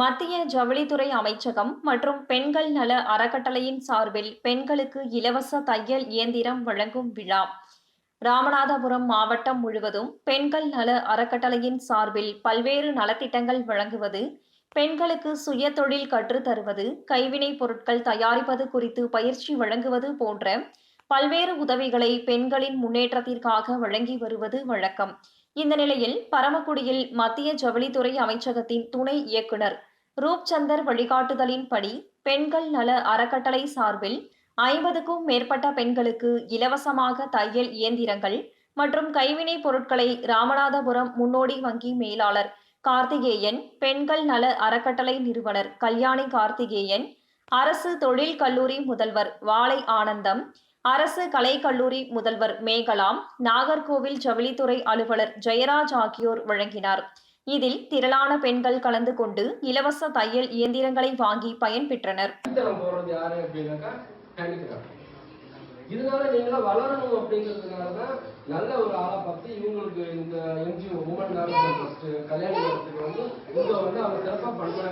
மத்திய ஜவுளித்துறை அமைச்சகம் மற்றும் பெண்கள் நல அறக்கட்டளையின் சார்பில் பெண்களுக்கு இலவச தையல் இயந்திரம் வழங்கும் விழா. ராமநாதபுரம் மாவட்டம் முழுவதும் பெண்கள் நல அறக்கட்டளையின் சார்பில் பல்வேறு நலத்திட்டங்கள் வழங்குவது பெண்களுக்கு சுய தொழில் கற்றுத்தருவது கைவினைப் பொருட்கள் தயாரிப்பது குறித்து பயிற்சி வழங்குவது போன்ற பல்வேறு உதவிகளை பெண்களின் முன்னேற்றத்திற்காக வழங்கி வருவது வழக்கம். இந்த நிலையில் பரமக்குடியில் மத்திய ஜவுளித்துறை அமைச்சகத்தின் துணை இயக்குனர் ரூப்சந்தர் வழிகாட்டுதலின்படி பெண்கள் நல அறக்கட்டளை சார்பில் ஐம்பதுக்கும் மேற்பட்ட பெண்களுக்கு இலவசமாக தையல் இயந்திரங்கள் மற்றும் கைவினைப் பொருட்களை ராமநாதபுரம் முன்னோடி வங்கி மேலாளர் கார்த்திகேயன் பெண்கள் நல அறக்கட்டளை நிறுவனர் கல்யாணி கார்த்திகேயன் அரசு தொழில் கல்லூரி முதல்வர் வாளை ஆனந்தம் அரசு கலைக்கல்லூரி முதல்வர் மேகலாம் நாகர்கோவில் ஜவுளித்துறை அலுவலர் ஜெயராஜ் ஆகியோர் வழங்கினார். இதில் திரளான பெண்கள் கலந்து கொண்டு இலவச தையல் இயந்திரங்களை வாங்கி பயன்பெற்றனர் இதனால நீங்களாம் வளரணும் அப்படிங்கிறதுனால தான் நல்ல ஒரு ஆளை பார்த்து இவங்களுக்கு இந்த என்ஜிஓ உமன் கல்யாணத்துக்கு வந்து இவங்க வந்து அவங்க சிறப்பாக பண்ணுறாங்க